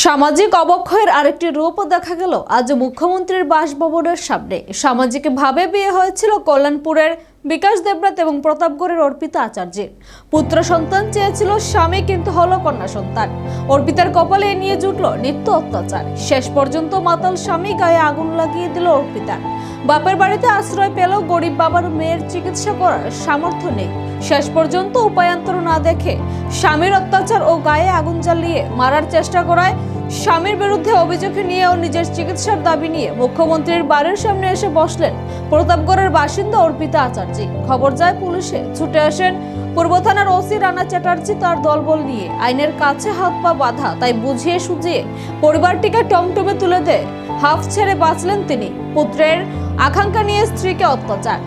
সামাজিক অবক্ষয়ের আরেকটি রূপ দেখা গেল। আজ মুখ্যমন্ত্রীর বাসভবনের সামনে। সামাজিকভাবে বিয়ে হয়েছিল কল্যাণপুরের বিকাশ দেবরাত এবং প্রতাপগড়ের অর্পিতা আচার্যের। পুত্র সন্তান চেয়েছিল স্বামী, কিন্তু হলো কন্যা সন্তান। অর্পিতার কপালে নিয়ে জুটল নিত্য অত্যাচার। শেষ পর্যন্ত মাতাল স্বামী গায়ে আগুন লাগিয়ে দিল অর্পিতার বাপের বাড়িতে আশ্রয় পেলেও গরিব বাবার মেয়ের চিকিৎসা করার সামর্থ্য নেই। শেষ পর্যন্ত উপায়ান্তর না দেখে স্বামীর অত্যাচার ও গায়ে আগুন জ্বালিয়ে মারার চেষ্টা করায় স্বামীর বিরুদ্ধে অভিযোগ নিয়ে ও নিজের চিকিৎসার দাবি নিয়ে মুখ্যমন্ত্রীর বাড়ির সামনে এসে বসলেন প্রতাপগড়ের বাসিন্দা অর্পিতা আচার্যি। খবর যায় পুলিশে। ছুটে আসেন পূর্ব থানার ওসি রানা চ্যাটার্জি তার দলবল নিয়ে। আইনের কাছে হাত পা বাঁধা, তাই বুঝিয়ে সুঝিয়ে পরিবারটিকে টমটমে তুলে দেয়। হাফ ছেড়ে বাঁচলেন তিনি। পুত্রের আকাঙ্ক্ষা নিয়ে স্ত্রীকে অত্যাচার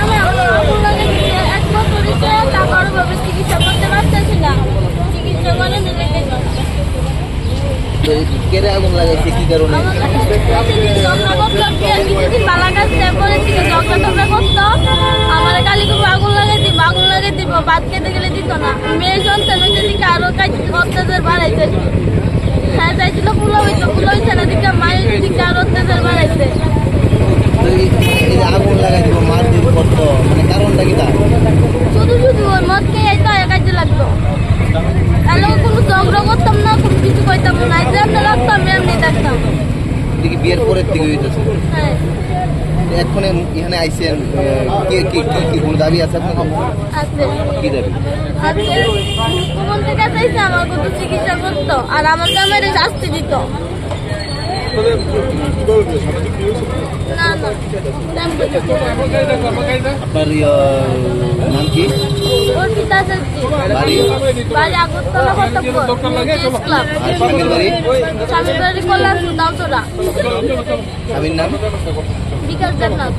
আমি আগুন লাগিয়েছি এক বছর হয়েছে তারপরে ভাবে চিকিৎসা করতে পারতেছি না চিকিৎসা করে নিজেকে তো এই আগুন কালি লাগাই দিব আগুন লাগাই দিব ভাত খেতে গেলে দিত না মেয়ে সন্তান হয়েছে দিকে আরও অত্যাচার বাড়াইছে হ্যাঁ চাইছিল ফুলো হইতো হইছে না দিকে মায়ের দিকে আরও অত্যাচার বাড়াইছে শুধু শুধু ওই মদ খেয়ে লাগতো তাহলে কোনো ঝগড়া করতাম না কোনো কিছু কইতাম না যেমনি রাখতাম এমনি দেখতাম দেখি বিয়ের পরের দিকে হইতেছে। হ্যাঁ। এখন এখানে আইসেন কে কি কি কি কোনো দাবি আছে আপনার কি দাবি? আজকে কাছে এসে আমার কত চিকিৎসা করতো আর আমার গ্রামের শাস্তি দিত। আপনার নাম কি? স্বামীর নাম বিকাশ দেবনাথ